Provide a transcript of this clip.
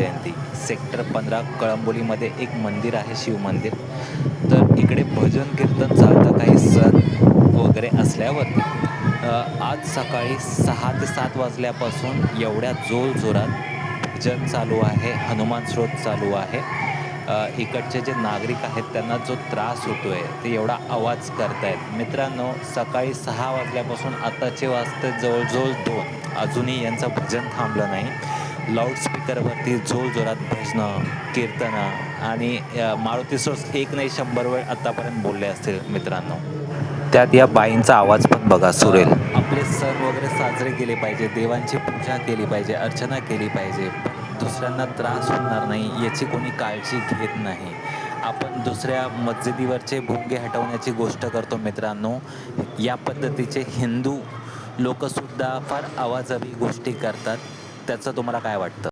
जयंती. Sector पंधरा कळंबोलीमध्ये एक मंदिर आहे शिव मंदिर. तर इकडे भजन कीर्तन चालतं काही सण वगैरे असल्यावरती आज सकाळी सहा ते सात वाजल्यापासून एवढ्या जोर जोरात भजन चालू आहे हनुमान स्रोत चालू आहे. इकडचे जे नागरिक आहेत त्यांना जो त्रास होतो आहे ते एवढा आवाज करतायत. मित्रांनो सकाळी सहा वाजल्यापासून आताचे वाजते जवळजवळ दोन. अजूनही यांचं भजन थांबलं नाही. लाऊडस्पीकरवरती जोरजोरात भजनं कीर्तनं आणि मारुती सोर्स एक नाही शंभर वेळ आत्तापर्यंत बोलले असतील मित्रांनो. त्यात या बाईंचा आवाज पण बघा सुरेल. आपले सण वगैरे साजरे केले पाहिजे देवांची पूजा केली पाहिजे अर्चना केली पाहिजे दुसऱ्यांना त्रास होणार नाही याची कोणी काळजी घेत नाही. आपण दुसऱ्या मस्जिदीवरचे भुंगे हटवण्याची गोष्ट करतो मित्रांनो. या पद्धतीचे हिंदू लोकसुद्धा फार आवाजावी गोष्टी करतात. त्याचं तुम्हाला काय वाटतं?